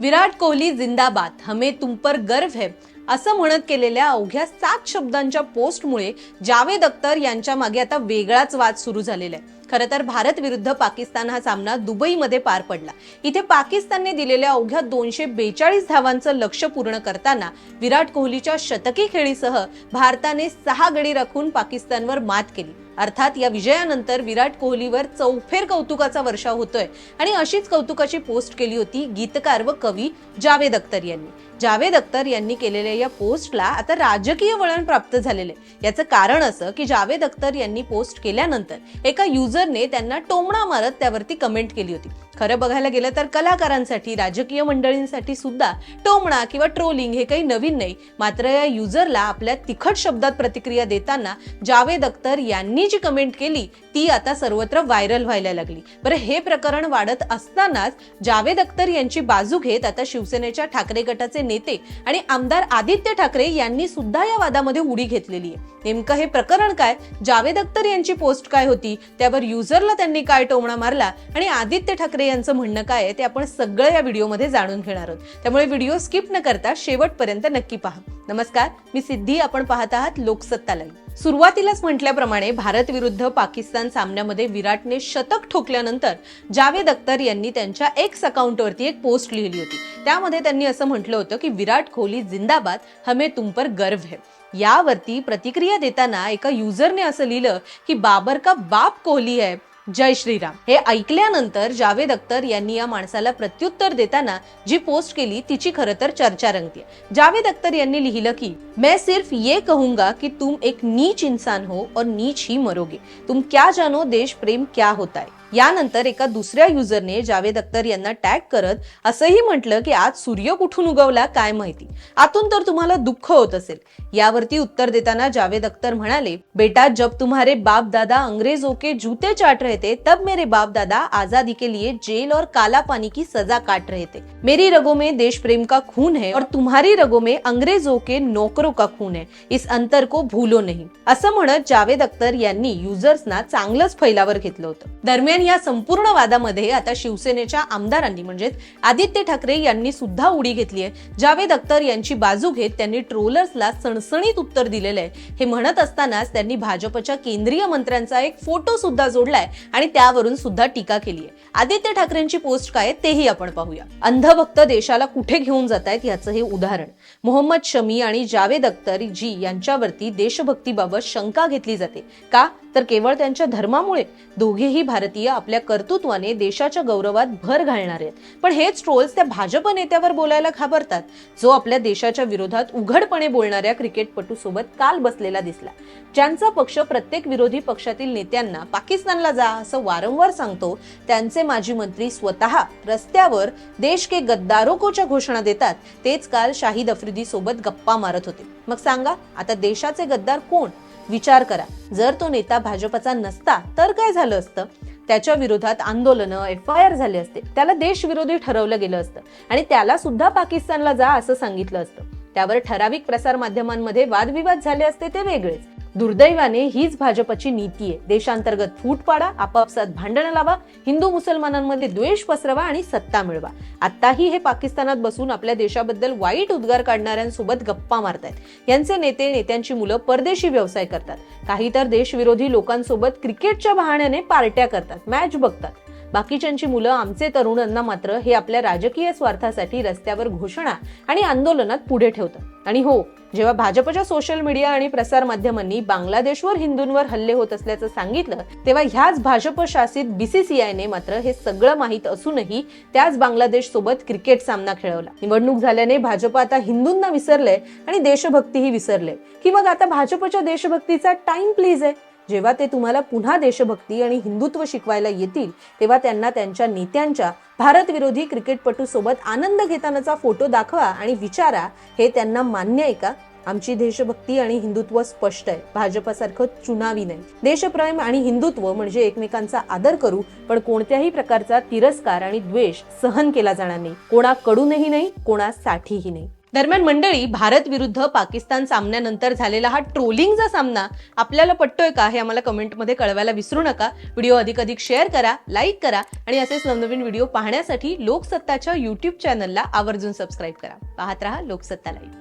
विराट कोहली जिंदाबाद हमे तुम पर गर्व है असं म्हणत केलेल्या अवघ्या सात शब्दांच्या पोस्टमुळे जावेद अख्तर यांच्या मागे आता वेगळाच वाद सुरू झालेला आहे. खरं तर भारत विरुद्ध पाकिस्तान हा सामना दुबईमध्ये पार पडला. इथे पाकिस्तानने दिलेल्या अवघ्या दोनशे बेचाळीस धावांचं लक्ष पूर्ण करताना विराट कोहलीच्या शतकी खेळीसह भारताने सहा गडी राखून पाकिस्तानवर मात केली. अर्थात या विजयानंतर विराट कोहलीवर चौफेर कौतुकाचा वर्षाव होतोय. आणि अशीच कौतुकाची पोस्ट केली होती गीतकार व कवी जावेद अख्तर यांनी. जावेद अख्तर यांनी केलेल्या या पोस्टला आता राजकीय वळण प्राप्त झालेले याचं कारण असं की जावेद अख्तर यांनी पोस्ट केल्यानंतर एका युजरने त्यांना टोमणा मारत त्यावरती कमेंट केली होती. खरं बघायला गेलं तर कलाकारांसाठी राजकीय मंडळींसाठी सुद्धा टोमणा किंवा ट्रोलिंग हे काही नवीन नाही. मात्र या युजरला आपल्या तिखट शब्दात प्रतिक्रिया देताना जावेद अख्तर यांनी जी कमेंट केली ती आता सर्वत्र व्हायरल व्हायला लागली. बरं हे प्रकरण वाढत असतानाच जावेद अख्तर यांची बाजू घेत आता शिवसेनेच्या ठाकरे गटाचे नेते आणि आमदार आदित्य ठाकरे यांनी सुद्धा या वादामध्ये उडी घेतलेली आहे. नेमकं हे प्रकरण काय? जावेद अख्तर यांची पोस्ट काय होती? त्यावर युजरला त्यांनी काय टोमणा मारला? आणि आदित्य ठाकरे यांचं म्हणणं काय आहे ते आपण सगळं या व्हिडिओमध्ये जाणून घेणार आहोत. त्यामुळे व्हिडिओ स्किप न करता शेवटपर्यंत नक्की पहा. नमस्कार मी सिद्धी आपण पाहत आहात लोकसत्ता लाईव्ह सुरुवातीलाच म्हटल्याप्रमाणे भारत विरुद्ध पाकिस्तान सामन्यामध्ये विराटने शतक ठोकल्यानंतर जावेद अख्तर यांनी त्यांच्या एक्स अकाउंटवरती एक पोस्ट लिहिली होती. त्यामध्ये त्यांनी असं म्हटलं होतं की विराट कोहली जिंदाबाद हमे तुम पर गर्व है. यावरती प्रतिक्रिया देताना एका युजरने असं लिहिलं की बाबर का बाप कोहली है? जय श्रीराम. हे ऐकल्यानंतर जावेद अख्तर यांनी या माणसाला प्रत्युत्तर देताना जी पोस्ट केली तिची खरं तर चर्चा रंगते जावेद अख्तर यांनी लिहिलं की मैं सिर्फ ये कहूंगा कि तुम एक नीच इंसान हो और नीच ही मरोगे. तुम क्या जानो देश प्रेम क्या होता है. यानंतर एका दुसऱ्या युजरने जावेद अख्तर यांना टॅग करत असंही म्हटलं की आज सूर्य कुठून उगवला काय माहिती. आतून तर तुम्हाला दुःख होत असेल. यावरती उत्तर देताना जावेद अख्तर म्हणाले बेटा जब तुम्हारे बाप दादा अंग्रेजों के जूते चाट रहे थे तब मेरे बाप दादा आजादी के लिए जेल और काला पानी की सजा काट रहे थे। मेरी रगों में देश प्रेम का खून है और तुम्हारी रगों में अंग्रेजों के नौकरों का खून है। इस अंतर को भूलो नहीं. असं म्हणत जावेद अख्तर यांनी युजर्सना चांगलंच फैलावर घेतलं होतं. दरम्यान या संपूर्ण वादामध्ये आता शिवसेनेच्या आमदारांनी म्हणजेच आदित्य ठाकरे यांनी सुद्धा उडी घेतली आहे. जावेद अख्तर यांची बाजू घेत त्यांनी ट्रोलर्सला सणसणीत उत्तर दिलेलं आहे. हे म्हणत असतानाच त्यांनी भाजपच्या केंद्रीय मंत्र्यांचा एक फोटो सुद्धा जोडलाय आणि त्यावरून सुद्धा टीका केली आहे. आदित्य ठाकरेंची पोस्ट काय तेही आपण पाहूया. अंधभक्त देशाला कुठे घेऊन जात आहेत याचं हे उदाहरण. मोहम्मद शमी आणि जावेद अख्तर जी यांच्यावरती देशभक्तीबाबत शंका घेतली जाते. का? तर केवळ त्यांच्या धर्मामुळे दोघेही भारतीय आपल्या कर्तृत्वाने देशाच्या गौरवात भर घालणार आहेत. पण हेच ट्रोल्स त्या भाजप नेत्यावर बोलायला घाबरतात. जो आपल्या देशाच्या विरोधात उघडपणे बोलणाऱ्या क्रिकेटपटू सोबत काल बसलेला दिसला. ज्यांचा पक्ष प्रत्येक विरोधी पक्षातील नेत्यांना पाकिस्तानला जा असं वारंवार सांगतो त्यांचे माजी मंत्री स्वतः रस्त्यावर देश के गद्दारो कोच्या घोषणा देतात. तेच काल शाहिद अफ्रिदी सोबत गप्पा मारत होते. मग सांगा आता देशाचे गद्दार कोण? विचार करा. जर तो नेता भाजपचा नसता तर काय झालं असतं? त्याच्या विरोधात आंदोलनं एफ आय आर झाले असते. त्याला देशविरोधी ठरवलं गेलं असतं. आणि त्याला सुद्धा पाकिस्तानला जा असं सांगितलं असतं. त्यावर ठराविक प्रसार माध्यमांमध्ये वादविवाद झाले असते ते वेगळेच. दुर्दैवाने हीच भाजपची नीती आहे. देशांतर्गत फूट पाडा आपापसात भांडणं लावा हिंदू मुसलमानांमध्ये द्वेष पसरवा आणि सत्ता मिळवा. आताही हे पाकिस्तानात बसून आपल्या देशाबद्दल वाईट उद्गार काढणाऱ्यांसोबत गप्पा मारतायत. यांचे नेते नेत्यांची मुलं परदेशी व्यवसाय करतात. काही तर देशविरोधी लोकांसोबत क्रिकेटच्या बहाण्याने पार्ट्या करतात मॅच बघतात. बाकीच्यांची मुलं आमचे तरुणांना मात्र हे आपल्या राजकीय स्वार्थासाठी रस्त्यावर घोषणा आणि आंदोलनात पुढे ठेवतात आणि हो जेव्हा भाजपच्या सोशल मीडिया आणि प्रसार माध्यमांनी बांगलादेशवर हिंदूंवर हल्ले होत असल्याचं सांगितलं तेव्हा ह्याच भाजप शासित बीसीसीआयने मात्र हे सगळं माहीत असूनही त्याच बांगलादेश सोबत क्रिकेट सामना खेळवला. निवडणूक झाल्याने भाजप आता हिंदूंना विसरलंय आणि देशभक्तीही विसरले की मग आता भाजपच्या देशभक्तीचा टाइम प्लीज आहे? जेव्हा ते तुम्हाला पुन्हा देशभक्ती आणि हिंदुत्व शिकवायला येतील तेव्हा त्यांना त्यांच्या नेत्यांच्या भारतविरोधी क्रिकेटपटूसोबत क्रिकेटपटू सोबत आनंद घेतानाचा फोटो दाखवा आणि विचारा. हे त्यांना मान्य आहे का? आमची देशभक्ती आणि हिंदुत्व स्पष्ट आहे. भाजपासारखं चुनावी नाही. देशप्रेम आणि हिंदुत्व म्हणजे एकमेकांचा आदर करू पण कोणत्याही प्रकारचा तिरस्कार आणि द्वेष सहन केला जाणार नाही. कोणाकडूनही नाही कोणासाठीही नाही. दरम्यान मंडळी भारत विरुद्ध पाकिस्तान सामन्यानंतर झालेला हा ट्रोलिंगचा सामना आपल्याला पटतोय का हे आम्हाला कमेंटमध्ये कळवायला विसरू नका. व्हिडिओ अधिक अधिक शेअर करा लाईक करा आणि असेच नवनवीन व्हिडिओ पाहण्यासाठी लोकसत्ताच्या युट्यूब चॅनलला आवर्जून सबस्क्राईब करा. पाहत रहा लोकसत्ता लाईव्ह